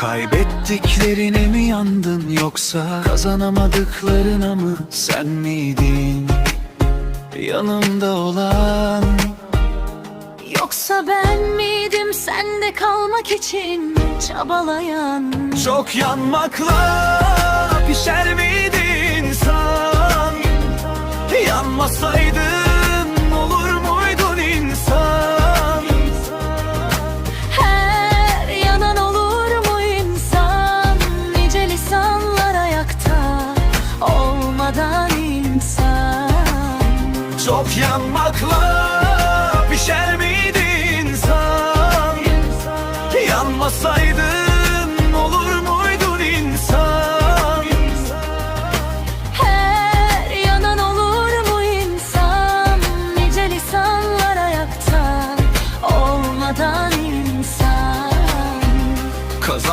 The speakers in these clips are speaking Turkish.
Kaybettiklerine mi yandın yoksa Kazanamadıklarına mı sen miydin? Yanımda olan Yoksa ben miydim sende kalmak için çabalayan? Çok yanmakla pişer miydi olmadan insan. Çok yanmakla pişer miydi insan? Yanmasaydın olur muydun insan? Her yanan olur mu insan? Nice lisanlar ayakta olmadan insan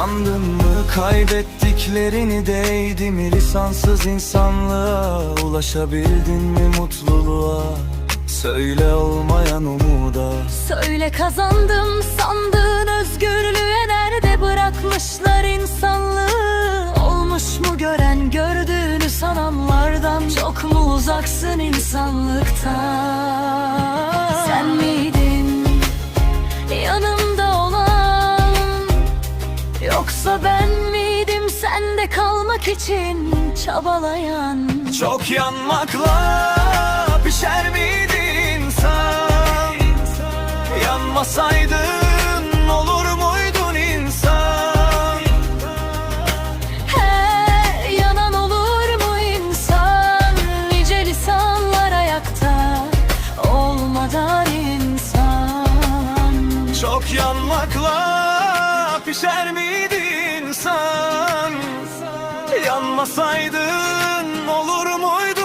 Kazandın mı? Kaybettiklerini değdi mi? Lisansız insanlığa Ulaşabildin mi mutluluğa? Söyle olmayan umuda. Söyle kazandım sandığın özgürlüğe nerede bırakmışlar insanlığı? Olmuş mu gören gördüğünü sananlardan? Çok mu uzaksın insanlıktan? Sen miydin kalmak için çabalayan. Çok yanmakla pişer miydi insan? Yanmasaydın olur muydun insan? Her yanan olur mu insan? Nice lisanlar ayakta olmadan insan. Çok yanmakla pişer miydi insan Yanmasaydın olur muydu